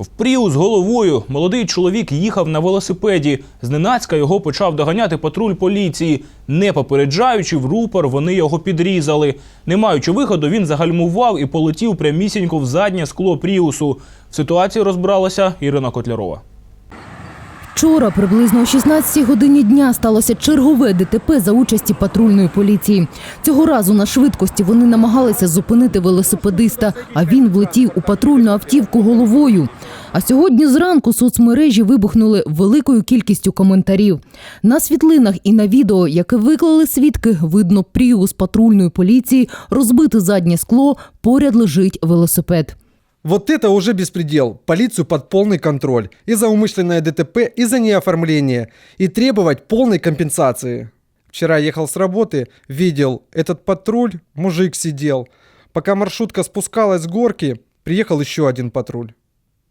В Пріус головою молодий чоловік їхав на велосипеді. Зненацька його почав доганяти патруль поліції. Не попереджаючи в рупор, вони його підрізали. Не маючи виходу, він загальмував і полетів прямісінько в заднє скло Пріусу. В ситуації розбиралася Ірина Котлярова. Вчора приблизно о 16 годині дня сталося чергове ДТП за участі патрульної поліції. Цього разу на швидкості вони намагалися зупинити велосипедиста, а він влетів у патрульну автівку головою. А сьогодні зранку соцмережі вибухнули великою кількістю коментарів. На світлинах і на відео, яке виклали свідки, видно пріус патрульної поліції, розбите заднє скло, поряд лежить велосипед. Вот это уже беспредел. Полицию под полный контроль. И за умышленное ДТП, и за неоформление. И требовать полной компенсации. Вчера ехал с работы, видел этот патруль, мужик сидел. Пока маршрутка спускалась с горки, приехал еще один патруль.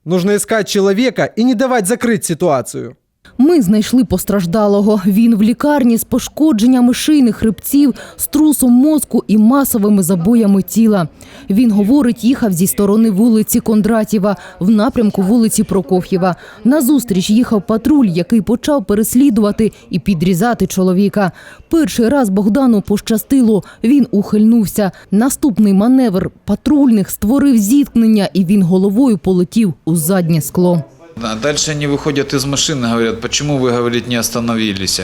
Нужно искать человека и не давать закрыть ситуацию. Ми знайшли постраждалого. Він в лікарні з пошкодженнями шийних хребців, струсом мозку і масовими забоями тіла. Він говорить, їхав зі сторони вулиці Кондратєва в напрямку вулиці Прокоф'єва. Назустріч їхав патруль, який почав переслідувати і підрізати чоловіка. Перший раз Богдану пощастило. Він ухильнувся. Наступний маневр патрульних створив зіткнення, і він головою полетів у заднє скло. Да, Дальше они выходят из машины, говорят, почему вы, говорит, не остановились?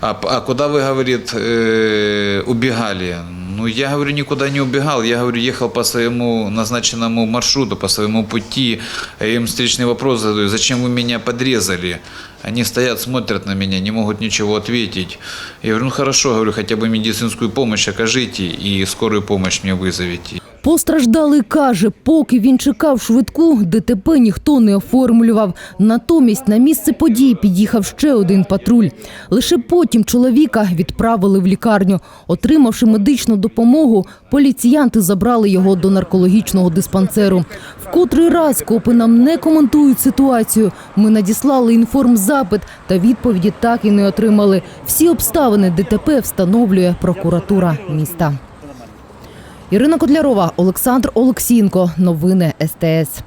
А, п- а куда вы, говорит, э, убегали? Ну, я, говорю, никуда не убегал. Я, говорю, ехал по своему назначенному маршруту, по своему пути. Я им встречный вопрос задаю, зачем вы меня подрезали? Они стоят, смотрят на меня, не могут ничего ответить. Я говорю, ну хорошо, говорю, хотя бы медицинскую помощь окажите и скорую помощь мне вызовите. Постраждалий каже, поки він чекав швидку, ДТП ніхто не оформлював. Натомість на місце події під'їхав ще один патруль. Лише потім чоловіка відправили в лікарню. Отримавши медичну допомогу, поліціянти забрали його до наркологічного диспансеру. В котрий раз копи нам не коментують ситуацію. Ми надіслали інформзапит, та відповіді так і не отримали. Всі обставини ДТП встановлює прокуратура міста. Ірина Котлярова, Олександр Олексінко. Новини СТС.